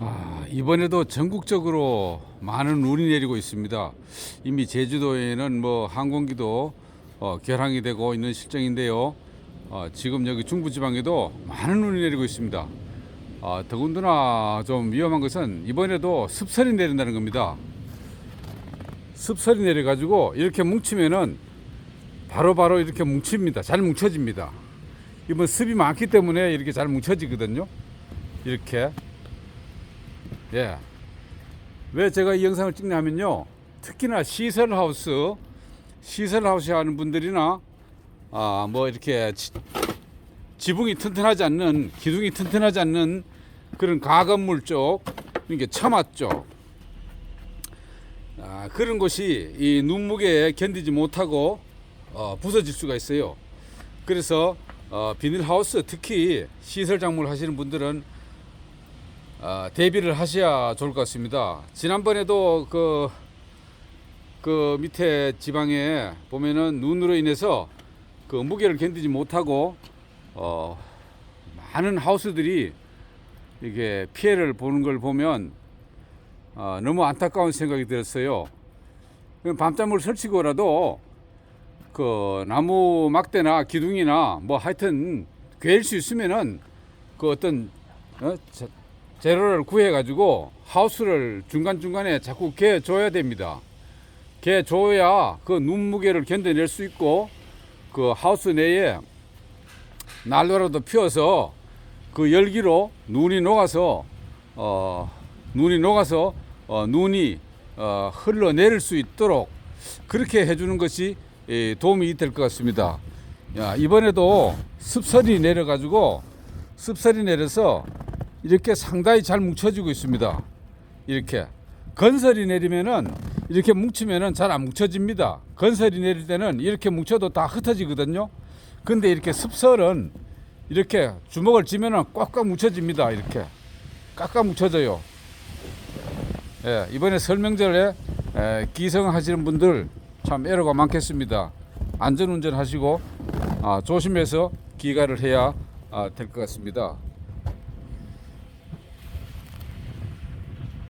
아, 이번에도 전국적으로 많은 눈이 내리고 있습니다. 이미 제주도에는 뭐 항공기도 어, 결항이 되고 있는 실정인데요. 어, 지금 여기 중부지방에도 많은 눈이 내리고 있습니다. 아, 더군다나 좀 위험한 것은 이번에도 습설이 내린다는 겁니다. 습설이 내려가지고 이렇게 뭉치면은 바로바로 이렇게 뭉칩니다. 잘 뭉쳐집니다. 이번 습이 많기 때문에 이렇게 잘 뭉쳐지거든요. 이렇게. 예. 왜 제가 이 영상을 찍냐면요. 특히나 시설하우스, 시설하우스 하는 분들이나, 아, 뭐 이렇게 지, 지붕이 튼튼하지 않는, 기둥이 튼튼하지 않는 그런 가건물 쪽, 이게 처마 쪽, 아, 그런 곳이 이 눈무게에 견디지 못하고 어, 부서질 수가 있어요. 그래서 어, 비닐하우스 특히 시설 작물 하시는 분들은 어, 대비를 하셔야 좋을 것 같습니다. 지난번에도 그, 그 밑에 지방에 보면은 눈으로 인해서 그 무게를 견디지 못하고 어, 많은 하우스들이 이게 피해를 보는 걸 보면 어, 너무 안타까운 생각이 들었어요. 밤잠을 설치고라도 그 나무 막대나 기둥이나 뭐 하여튼 괴일 수 있으면은 그 어떤 어? 자- 재료를 구해 가지고 하우스를 중간 중간에 자꾸 개 줘야 됩니다. 개 줘야 그 눈무게를 견뎌낼 수 있고 그 하우스 내에 난로라도 피워서 그 열기로 눈이 녹아서 어 눈이 녹아서 어 눈이 어 흘러내릴 수 있도록 그렇게 해주는 것이 예, 도움이 될 것 같습니다. 야, 이번에도 습설이 내려가지고 습설이 내려서 이렇게 상당히 잘 뭉쳐지고 있습니다. 이렇게 건설이 내리면은 이렇게 뭉치면은 잘 안 뭉쳐집니다. 건설이 내릴 때는 이렇게 뭉쳐도 다 흩어지거든요. 근데 이렇게 습설은 이렇게 주먹을 쥐면은 꽉꽉 뭉쳐집니다. 이렇게 꽉꽉 뭉쳐져요. 예, 이번에 설명절에 에, 기성하시는 분들 참 애로가 많겠습니다. 안전운전 하시고 아, 조심해서 기가를 해야 아, 될것 같습니다.